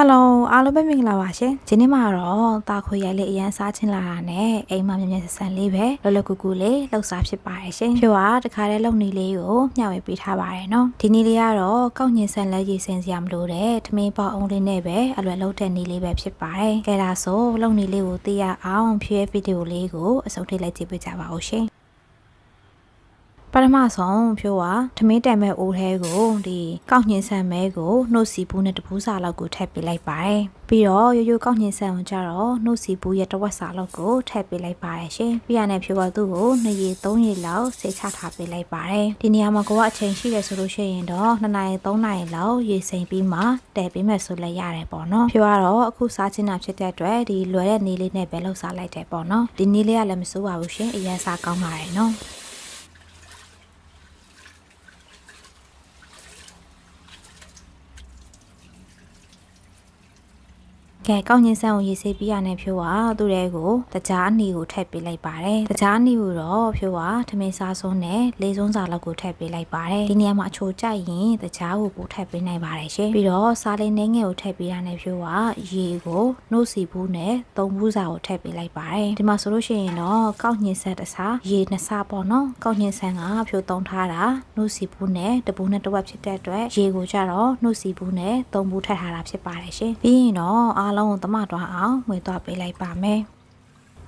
ဟယ်လိုအားလုံးပဲမင်္ဂလာပါရှင်ဒီနေ့မှာတော့တာခွေရိုက်လေးအရန်စားချင်းလာတာနဲ့အိမ်မှာမြင်မြင်ဆန်ဆန်လေးပဲလောလောကူကူလေးလှုပ်စားဖြစ်ပါတယ်ရှင်ဖြိုကတခါတည်းလုံနေလေးကိုမျှဝေပေးထားပါတယ်နော်ဒီနေ့လေးကတော့ကောက်ညင်ဆန်လက်ရည်စင်စရာမလိုတဲ့ထမင်းပေါအောင်လေးနဲ့ပဲအလွယ်လုံးတဲ့နေလေးပဲဖြစ်ပါတယ်ကဲဒါဆိုလုံနေလေးကိုသိရအောင်ဖြည့်ဗီဒီယိုလေးကိုအဆုံးထိလိုက်ကြည့်ပေးကြပါဦးရှင် ပထမဆုံးဖြိုးကထမင်းတန်မဲ့အိုးထဲကိုဒီကောက်ညင်ဆန်မဲကိုနှုတ်စီဘူးနဲ့တပူးစာလောက်ကိုထည့်ပေးလိုက်ပါတယ်။ပြီးတော့ရိုးရိုးကောက်ညင်ဆန်ကိုကြတော့နှုတ်စီဘူးရဲ့တဝက်စာလောက်ကိုထည့်ပေးလိုက်ပါတယ်ရှင်။ပြီးရတဲ့ဖြိုးကသူ့ကို2ရေ3ရေလောက်ဆေးချထားပေးလိုက်ပါတယ်။ဒီနေရာမှာကိုကအချိန်ရှိတယ်ဆိုလို့ရှိရင်တော့2နာရီ3နာရီလောက်ရေစိမ်ပြီးမှတည်ပေးမယ်ဆိုလည်းရတယ်ပေါ့နော်။ဖြိုးကတော့အခုစားချင်တာဖြစ်တဲ့အတွက်ဒီလွယ်တဲ့နေလေးနဲ့ပဲလှုပ်စားလိုက်တယ်ပေါ့နော်။ဒီနေလေးကလည်းမစိုးပါဘူးရှင်။အရင်စားကောင်းပါတယ်နော်။ ကဲကောင်းချင်းဆန်းကိုရေးဆေးပြီးရတဲ့ဖြိုးကသူ့ရဲ့ကိုတကြားအနီကိုထည့်ပေးလိုက်ပါတယ်တကြားအနီကိုတော့ဖြိုးကထမင်းစားစွန်းနဲ့လေးစွန်းစာလောက်ကိုထည့်ပေးလိုက်ပါတယ်ဒီနေရာမှာအချိုကြိုက်ရင်တကြားကိုပို့ထည့်ပေးနိုင်ပါတယ်ရှင်ပြီးတော့စားလေးနှင်းငယ်ကိုထည့်ပေးရတဲ့ဖြိုးကရေကိုနှုတ်စီဘူးနဲ့သုံးဘူးစာကိုထည့်ပေးလိုက်ပါတယ်ဒီမှာဆိုလို့ရှိရင်တော့ကောက်ညင်ဆက်တစ်စားရေနှစ်စားပေါ့နော်ကောက်ညင်ဆန်းကဖြိုးသုံးထားတာနှုတ်စီဘူးနဲ့တပူနဲ့တစ်ဝက်ဖြစ်တဲ့အတွက်ရေကိုကြတော့နှုတ်စီဘူးနဲ့သုံးဘူးထည့်ထားတာဖြစ်ပါတယ်ရှင်ပြီးရင်တော့အားလုံးကိုသမတွားအောင်ငွေသွားပေးလိုက်ပါမယ်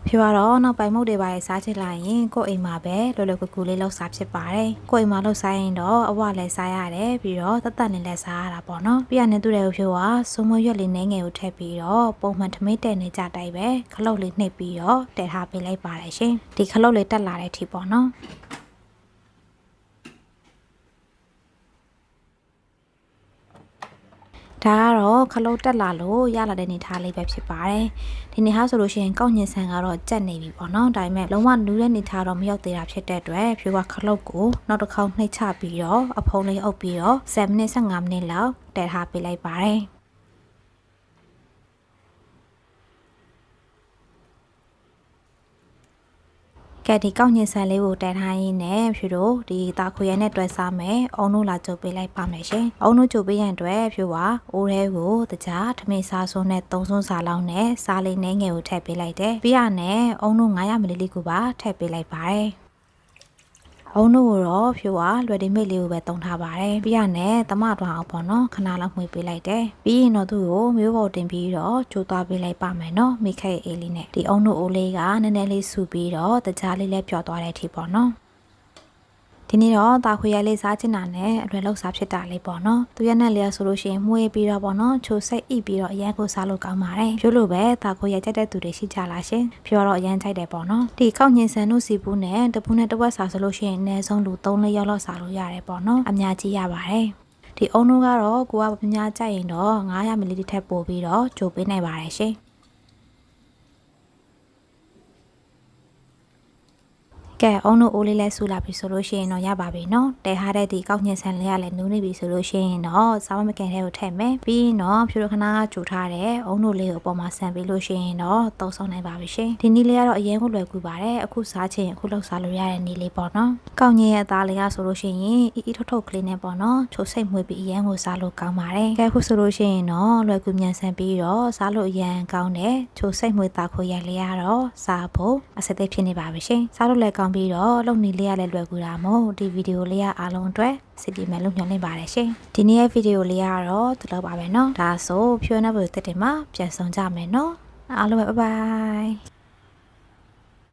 ဖြေတော့နောက်ပိုင်မုတ်တွေပါရေးစားချစ်လိုက်ရင်ကိုယ့်အိမ်မှာပဲလောလောကူကူလေးလောက်စားဖြစ်ပါတယ်ကိုယ့်အိမ်မှာလောက်စားရင်တော့အဝလည်းစားရတယ်ပြီးတော့တတ်တတ်နဲ့လည်းစားရတာပေါ့နော်ပြီးရနေသူတွေကိုဖြိုးကစုံမရွက်လေးနှဲငယ်ကိုထည့်ပြီးတော့ပုံမှန်ထမိတ်တဲနေကြတိုက်ပဲခလုတ်လေးနှိပ်ပြီးတော့တည်ထားပေးလိုက်ပါတယ်ရှင်ဒီခလုတ်လေးတက်လာတဲ့အထိပေါ့နော် ဒါကတော့ခလုတ်တက်လာလို့ရလာတဲ့နေထားလေးပဲဖြစ်ပါတယ်။ဒီနေဟာဆိုလို့ရှိရင်ကောက်ညင်ဆန်ကတော့ကြက်နေပြီပေါ့နော်။ဒါပေမဲ့လုံးဝနူးတဲ့နေထားတော့မရောက်သေးတာဖြစ်တဲ့အတွက်ဖြိုးကခလုတ်ကိုနောက်တစ်ခေါက်နှိပ်ချပြီးတော့အဖုံးလေးအုပ်ပြီးတော့7မိနစ်15မိနစ်လောက်တည်ထားပေးလိုက်ပါတယ်။ ကဲဒီကောက်ညင်ဆန်လေးကိုတဲထားရင်းနဲ့ဖြူတို့ဒီတာခွေရနဲ့တွဲစားမယ်။အုံတို့လာကြုတ်ပေးလိုက်ပါမယ်ရှင်။အုံတို့ကြုတ်ပေးရန်အတွက်ဖြူကအိုးထဲကိုတကြားထမင်းစားစွန်းနဲ့သုံးစွန်းစားလောက်နဲ့စားလေးနှဲငယ်ကိုထည့်ပေးလိုက်တယ်။ပြီးရနဲ့အုံတို့900မလီလီကိုပါထည့်ပေးလိုက်ပါတယ်။ အုံတို့ကိုတော့ဖြိုးကလွယ်ဒီမိတ်လေးကိုပဲတုံထားပါတယ်ပြီးရနဲ့တမထွားအောင်ပေါ့နော်ခဏလောက်မှွေပေးလိုက်တယ်ပြီးရင်တော့သူ့ကိုမျိုးပေါ်တင်ပြီးတော့ကြိုးသွားပေးလိုက်ပါမယ်နော်မိခဲအေးလေးနဲ့ဒီအုံတို့အိုးလေးကနည်းနည်းလေးဆူပြီးတော့တကြားလေးလည်းပျော်သွားတဲ့အထိပေါ့နော် ဒီနေ့တော့တာခွေရိုက်လေးစားချင်တာနဲ့အလွယ်လောက်စားဖြစ်တာလေးပေါ့နော်သူရနဲ့လေးဆိုလို့ရှိရင်မှုေးပြီးတော့ပေါ့နော်ချိုစိတ်ဣပြီးတော့အရန်ကိုစားလို့ကောင်းပါတယ်ဖြိုးလို့ပဲတာခွေရိုက်ကြတဲ့သူတွေရှိကြလားရှင်ဖြိုးတော့အရန်ကြိုက်တယ်ပေါ့နော်ဒီခောက်ညင်ဆန်တို့စီပူးနဲ့တပူးနဲ့တဝက်စားဆိုလို့ရှိရင်အနည်းဆုံးလူ3လေးယောက်လောက်စားလို့ရတယ်ပေါ့နော်အများကြီးရပါတယ်ဒီအုံတို့ကတော့ကိုကပညာကြိုက်ရင်တော့900မလီလီထက်ပိုပြီးတော့ကြိုပေးနိုင်ပါတယ်ရှင် ကဲအုံတို့အိုးလေးလဲဆူလာပြီဆိုလို့ရှိရင်တော့ရပါပြီเนาะတဲဟာတဲ့ဒီကောက်ညင်ဆန်လေးကလည်းနူးနေပြီဆိုလို့ရှိရင်တော့စားမမကန်တဲ့ကိုထည့်မယ်ပြီးရင်တော့ဖြူရခဏကြူထားတဲ့အုံတို့လေးကိုအပေါ်မှာဆန်ပြီးလို့ရှိရင်တော့သုံးဆောင်နိုင်ပါပြီရှင်ဒီနည်းလေးကတော့အရင်ကလွယ်ကူပါတယ်အခုစားချင်အခုလောက်စားလို့ရတဲ့နည်းလေးပေါ့နော်ကောက်ညင်ရဲ့အသားလေးကဆိုလို့ရှိရင်အီအီထုတ်ထုတ်ကလေးနဲ့ပေါ့နော်ချိုစိတ်မွေးပြီးအရင်ကိုစားလို့ကောင်းပါတယ်ကဲအခုဆိုလို့ရှိရင်တော့လွယ်ကူမြန်ဆန်ပြီးတော့စားလို့အရင်ကောင်းတယ်ချိုစိတ်မွေးသားခိုရိုက်လေးရတော့စားဖို့အစစ်အသေးဖြစ်နေပါပြီရှင်စားလို့လည်းကောင်း ပြီးတော့တော့လုံနေလေးရလဲလွယ်ကူတာမို့ဒီဗီဒီယိုလေးကအားလုံးအတွက်စစ်တီမယ်လို့ညွှန်နေပါတယ်ရှင်ဒီနေ့ရဲ့ဗီဒီယိုလေးကတော့ဒီလောက်ပါပဲเนาะဒါဆိုဖြိုးနေဖို့တက်တယ်မှာပြန်ဆောင်ကြမယ်เนาะအားလုံးပဲဘိုင်ဘိုင်